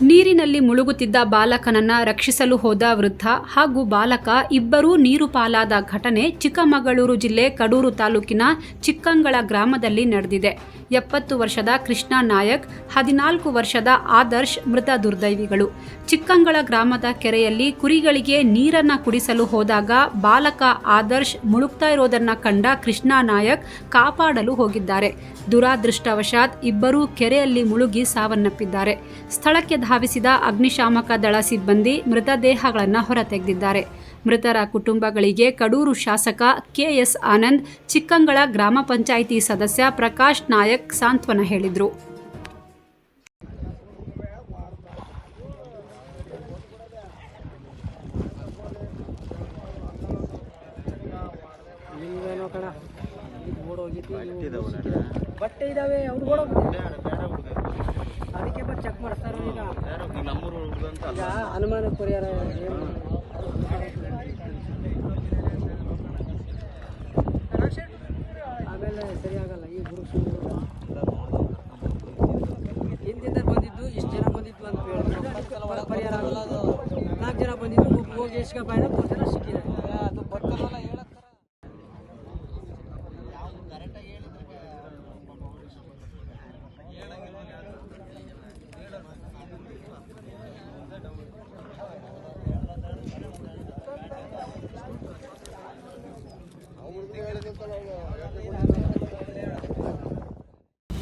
ನೀರಿನಲ್ಲಿ ಮುಳುಗುತ್ತಿದ್ದ ಬಾಲಕನನ್ನ ರಕ್ಷಿಸಲು ಹೋದ ವೃದ್ಧ ಹಾಗೂ ಬಾಲಕ ಇಬ್ಬರೂ ನೀರು ಪಾಲಾದ ಘಟನೆ ಚಿಕ್ಕಮಗಳೂರು ಜಿಲ್ಲೆ ಕಡೂರು ತಾಲೂಕಿನ ಚಿಕ್ಕಂಗಳ ಗ್ರಾಮದಲ್ಲಿ ನಡೆದಿದೆ. ಎಪ್ಪತ್ತು ವರ್ಷದ ಕೃಷ್ಣ ನಾಯಕ್, ಹದಿನಾಲ್ಕು ವರ್ಷದ ಆದರ್ಶ್ ಮೃತ ದುರ್ದೈವಿಗಳು. ಚಿಕ್ಕಂಗಳ ಗ್ರಾಮದ ಕೆರೆಯಲ್ಲಿ ಕುರಿಗಳಿಗೆ ನೀರನ್ನ ಕುಡಿಸಲು ಹೋದಾಗ ಬಾಲಕ ಆದರ್ಶ್ ಮುಳುಗ್ತಾ ಇರೋದನ್ನ ಕಂಡ ಕೃಷ್ಣ ನಾಯಕ್ ಕಾಪಾಡಲು ಹೋಗಿದ್ದಾರೆ. ದುರಾದೃಷ್ಟವಶಾತ್ ಇಬ್ಬರೂ ಕೆರೆಯಲ್ಲಿ ಮುಳುಗಿ ಸಾವನ್ನಪ್ಪಿದ್ದಾರೆ. ಸ್ಥಳಕ್ಕೆ ಧಾವಿಸಿದ ಅಗ್ನಿಶಾಮಕ ದಳ ಸಿಬ್ಬಂದಿ ಮೃತದೇಹಗಳನ್ನು ಹೊರತೆಗೆದಿದ್ದಾರೆ. ಮೃತರ ಕುಟುಂಬಗಳಿಗೆ ಕಡೂರು ಶಾಸಕ ಕೆಎಸ್ ಆನಂದ್ ಚಿಕ್ಕಂಗಳ ಗ್ರಾಮ ಪಂಚಾಯಿತಿ ಸದಸ್ಯ ಪ್ರಕಾಶ್ ನಾಯಕ್ ಸಾಂತ್ವನ ಹೇಳಿದರು. ಬಟ್ಟೆ ಇದಾವೆ ಅವ್ರು ಅದಕ್ಕೆ ಬಂದು ಚೆಕ್ ಮಾಡಿಸ್ತಾರೆ ಈಗ ಈಗ ಅನುಮಾನ ಪರಿಹಾರ ಆಮೇಲೆ ಸರಿ ಆಗಲ್ಲ ಈ ಗುರುಸು ಹಿಂದಿಂದ ಬಂದಿದ್ದು, ಇಷ್ಟು ಜನ ಬಂದಿದ್ದು ಅಂತ ಹೇಳಿದ್ರು ಪರಿಹಾರ ಆಗಲ್ಲ ನಾಲ್ಕು ಜನ ಬಂದಿದ್ದು, ಹೋಗಿ ಎಷ್ಟು ಬಾಯಿನ ಮೂರು ಜನ